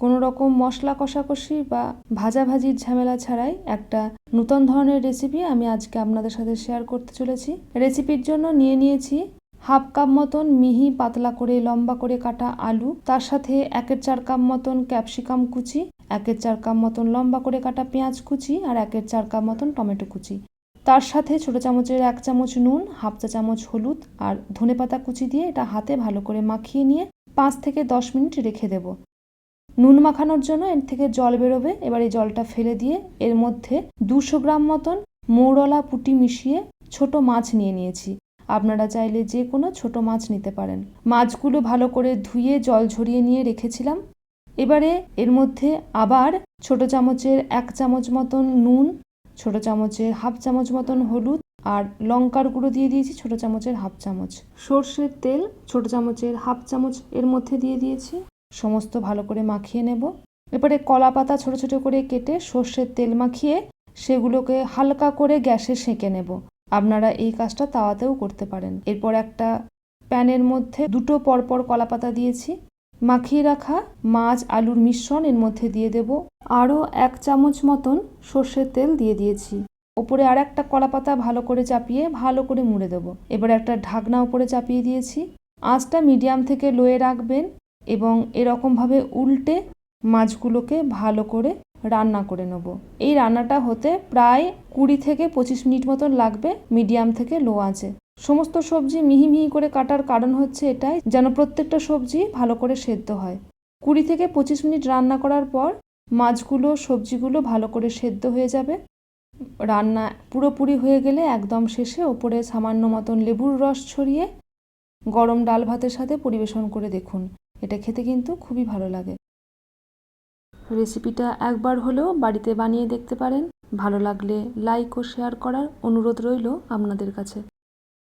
কোনো রকম মশলা কষাকষি বা ভাজাভাজির ঝামেলা ছাড়াই একটা নূতন ধরনের রেসিপি আমি আজকে আপনাদের সাথে শেয়ার করতে চলেছি। রেসিপির জন্য নিয়ে নিয়েছি হাফ কাপ মতন মিহি পাতলা করে লম্বা করে কাটা আলু, তার সাথে একের চার কাপ মতন ক্যাপসিকাম কুচি, একের চার কাপ মতন লম্বা করে কাটা পেঁয়াজ কুচি আর একের চার কাপ মতন টমেটো কুচি। তার সাথে ছোট চামচের এক চামচ নুন, হাফ চা চামচ হলুদ আর ধনেপাতা কুচি দিয়ে এটা হাতে ভালো করে মাখিয়ে নিয়ে পাঁচ থেকে দশ মিনিট রেখে দেব। নুন মাখানোর জন্য এর থেকে জল বেরোবে। এবার এই জলটা ফেলে দিয়ে এর মধ্যে দুশো গ্রাম মতন মৌরলা পুটি মিশিয়ে ছোট মাছ নিয়ে নিয়েছি। আপনারা চাইলে যে কোনো ছোট মাছ নিতে পারেন। মাছগুলো ভালো করে ধুয়ে জল ঝরিয়ে নিয়ে রেখেছিলাম। এবারে এর মধ্যে আবার ছোট চামচের এক চামচ মতন নুন, ছোট চামচের হাফ চামচ মতন হলুদ আর লঙ্কার গুঁড়ো দিয়ে দিয়েছি ছোট চামচের হাফ চামচ। সর্ষের তেল ছোট চামচের হাফ চামচ এর মধ্যে দিয়ে দিয়েছি। সমস্ত ভালো করে মাখিয়ে নেব। এবারে কলা পাতা ছোটো ছোট করে কেটে সর্ষের তেল মাখিয়ে সেগুলোকে হালকা করে গ্যাসে সেঁকে নেব। আপনারা এই কাজটা তাওয়াতেও করতে পারেন। এরপর একটা প্যানের মধ্যে দুটো পরপর কলা পাতা দিয়েছি। মাখিয়ে রাখা মাছ আলুর মিশ্রণ এর মধ্যে দিয়ে দেব। আরও এক চামচ মতন সর্ষের তেল দিয়ে দিয়েছি। ওপরে আর একটা কলা পাতা ভালো করে চাপিয়ে ভালো করে মুড়ে দেবো। এবার একটা ঢাকনা ওপরে চাপিয়ে দিয়েছি। আঁচটা মিডিয়াম থেকে লোয়ে রাখবেন। এবং এরকমভাবে উল্টে মাছগুলোকে ভালো করে রান্না করে নেব। এই রান্নাটা হতে প্রায় কুড়ি থেকে পঁচিশ মিনিট মতন লাগবে, মিডিয়াম থেকে লো আঁচে। সমস্ত সবজি মিহি মিহি করে কাটার কারণ হচ্ছে এটাই, যেন প্রত্যেকটা সবজি ভালো করে সেদ্ধ হয়। কুড়ি থেকে পঁচিশ মিনিট রান্না করার পর মাছগুলো, সবজিগুলো ভালো করে সেদ্ধ হয়ে যাবে। রান্না পুরোপুরি হয়ে গেলে একদম শেষে ওপরে সামান্য মতন লেবুর রস ছড়িয়ে গরম ডাল ভাতের সাথে পরিবেশন করে দেখুন। এটা খেতে কিন্তু খুবই ভালো লাগে। রেসিপিটা একবার হলেও বাড়িতে বানিয়ে দেখতে পারেন। ভালো লাগলে লাইক ও শেয়ার করার অনুরোধ রইল আপনাদের কাছে।